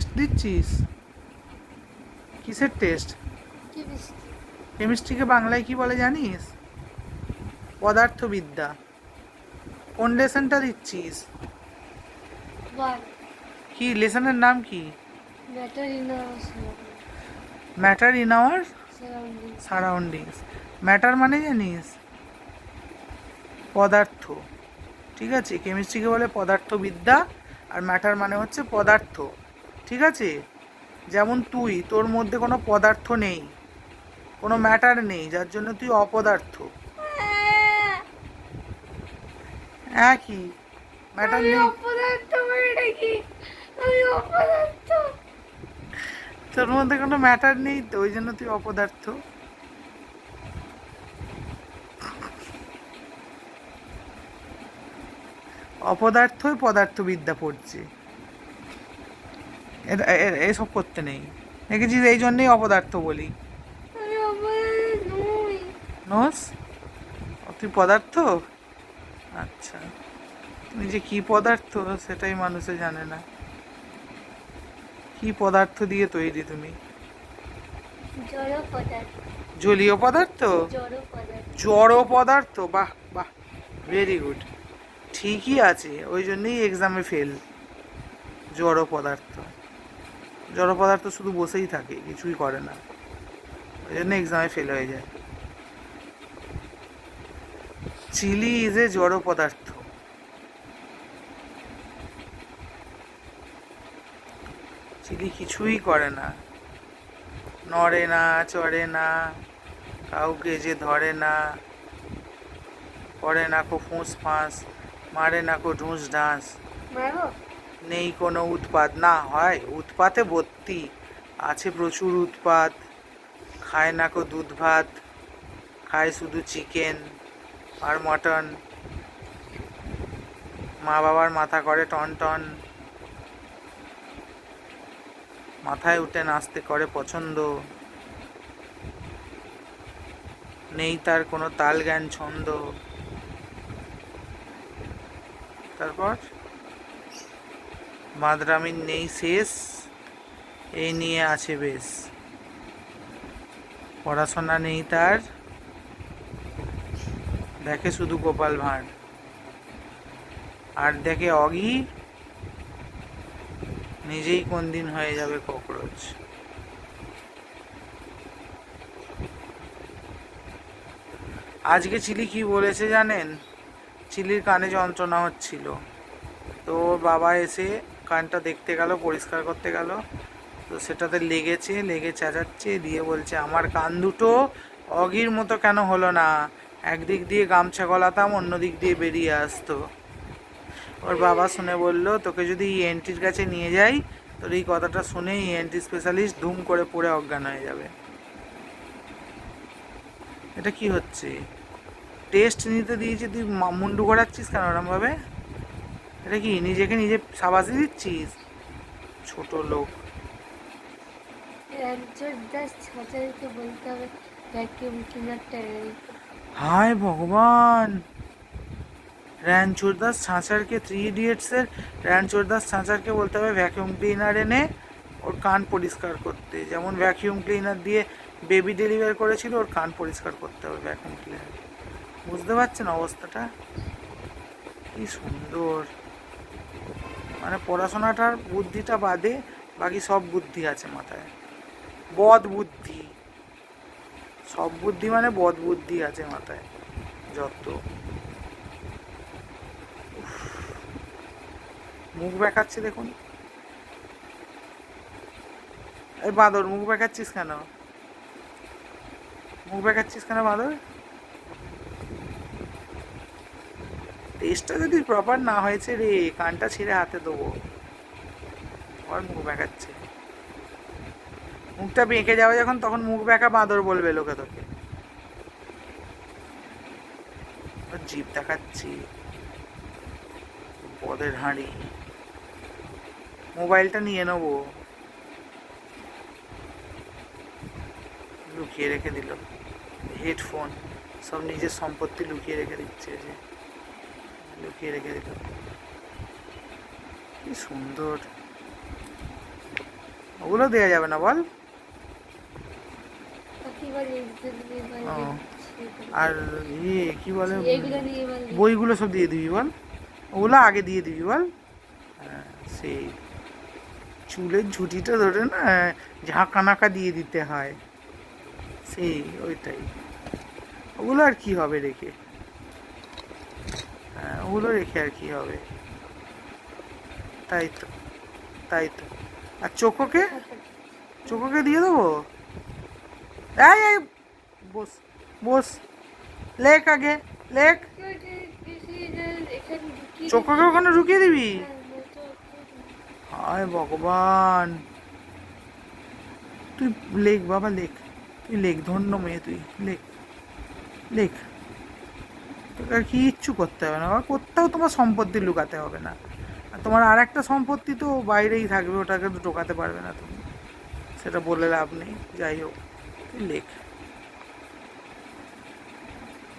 Test দিচ্ছিস? কিসের test কেমিস্ট্রিকে বাংলায় কি বলে জানিস? পদার্থবিদ্যা। কোন লেসনটা দিচ্ছিস? কি লেসনের নাম কি? Matter in our surroundings matter মানে জানিস? পদার্থ। ঠিক আছে? কেমিস্ট্রিকে বলে পদার্থবিদ্যা আর ম্যাটার মানে হচ্ছে পদার্থ। ঠিক আছে? যেমন তুই তোর মধ্যে কোনো পদার্থ নেই কোনো ম্যাটার নেই যার জন্য তুই অপদার্থ। একই ম্যাটার নেই। অপদার্থ তোর মধ্যে কোনো ম্যাটার নেই তো ওই জন্য তুই অপদার্থ। অপদার্থই পদার্থবিদ্যা পড়ছে। এটা এসব করতে নেই। দেখেছিস এই জন্যই অপদার্থ বলি। নোস? তুই পদার্থ? আচ্ছা। তুমি যে কি পদার্থ সেটাই মানুষে জানে না। কি পদার্থ দিয়ে তৈরি তুমি? জলীয় পদার্থ? জড় পদার্থ। জড় পদার্থ? বাহ বাহ। ভেরি গুড ঠিকই আছে ওই জন্যই এক্সামে ফেল জড় পদার্থ। জড় পদার্থ শুধু বসেই থাকে, কিছুই করে না। ওই জন্য এক্সামে ফেল হয়ে যায়। চিলি ইজ এ জড় পদার্থ চিলি কিছুই করে না। নড়ে না, চড়ে না, কাউকে যে ধরে না। করে না কো ফুঁস ফাঁস, মারে না কো ঢুঁস ঢাস। নেই কোনো উৎপাত। না, হয়, উৎপাতে ভর্তি। আছে প্রচুর উৎপাত। খায় না কো দুধ ভাত, খায় শুধু চিকেন আর মটন। মা বাবার মাথা করে টন টন। মাথায় উঠে নাচতে করে পছন্দ। নেই তার কোনো তাল জ্ঞান ছন্দ। তারপর? মাদ্রামির নেই, শেষ। এই নিয়ে আছে বেশ। পড়াশোনা নেই তার। দেখে শুধু গোপাল ভাঁড়। আর দেখে অগি? নিজেই কোন দিন হয়ে যাবে ককরোচ। আজকে চিলি কি বলেছে জানেন? চিলির কানে যন্ত্রণা হচ্ছিল। তো বাবা এসে কানটা দেখতে গেল, পরিষ্কার করতে গেল। তো সেটাতে লেগেছে, লেগে চেঁচাচ্ছে, দিয়ে বলছে, আমার কান দুটো অগির মতো কেন হলো না? একদিক দিয়ে গামছা গলাতাম অন্য দিক দিয়ে বেরিয়ে আসতো। ওর বাবা শুনে বলল, তোকে যদি ইএনটির কাছে নিয়ে যাই, তোর এই কথাটা শুনে ইএনটি স্পেশালিস্ট ধুম করে পড়ে অজ্ঞান হয়ে যাবে। এটা কি হচ্ছে? টেস্ট নিতে দিয়েছি, তুই মুন্ডু ঘোরাচ্ছিস কেন ওরমভাবে? এটা কি নিজেকে নিজে সাবাসি দিচ্ছিস? ছোট লোক। হায় ভগবান! র্যানচোর দাস ছাঁচারকে থ্রি ইডিয়েটসের র্যানচোর দাস ছাঁচারকে বলতে হবে ভ্যাকিউম ক্লিনার এনে ওর কান পরিষ্কার করতে। যেমন ভ্যাকিউম ক্লিনার দিয়ে বেবি ডেলিভার করেছিল ওর কান পরিষ্কার করতে হবে ভ্যাকিউম ক্লিনার বুঝতে পারছেন অবস্থাটা? কি সুন্দর। মানে পড়াশোনাটার বুদ্ধিটা বাদে বাকি সব বুদ্ধি আছে মাথায়। বদ বুদ্ধি। সব বুদ্ধি মানে বদ বুদ্ধি আছে মাথায়, যত। মুখ বেঁকাচ্ছে দেখুন। এই বাঁদর, মুখ বেঁকাচ্ছিস কেন? মুখ বেঁকাচ্ছিস কেন বাঁদর? টেস্টটা যদি প্রপার না হয়েছে রে, কানটা ছেড়ে হাতে দেবো। আর মুখ বেঁকাচ্ছে মুখটা বেঁকে যাবে যখন, তখন মুখ বেঁকা বাঁদর বলবে লোকে তোকে। জিভ দেখাচ্ছি। পদের হাঁড়ি। মোবাইলটা নিয়ে নেব। লুকিয়ে রেখে দিল। হেডফোন। সব নিজের সম্পত্তি লুকিয়ে রেখে দিচ্ছে যে। লুকিয়ে রেখে দিল কি সুন্দর। ওগুলো দেওয়া যাবে না বল। আর ইয়ে কি বলে। বইগুলো সব দিয়ে দিবি বল। ওগুলো আগে দিয়ে দিবি বল। হ্যাঁ, সেই চুলের ঝুঁটিটা ধরে না ঝাঁকা নাকা দিয়ে দিতে হয়। সেই ওইটাই। ওগুলো আর কি হবে রেখে? ওগুলো রেখে আর কি হবে। তাই তো তাই তো। আর চোখোকে? চোখোকে দিয়ে দেবো? এই বস বস। লেখ আগে লেখ চোখোকে ওখানে ঢুকিয়ে দিবি? হায় ভগবান। তুই লেখ বাবা লেখ তুই লেখ ধন্য মেয়ে তুই লেখ লেখ তোকে আর কি ইচ্ছু করতে হবে না। কোথাও তোমার সম্পত্তি লুকাতে হবে না। আর তোমার আর একটা সম্পত্তি তো বাইরেই থাকবে, ওটাকে তো ঢোকাতে পারবে না তুমি। সেটা বলে লাভ নেই। যাই হোক লেখ।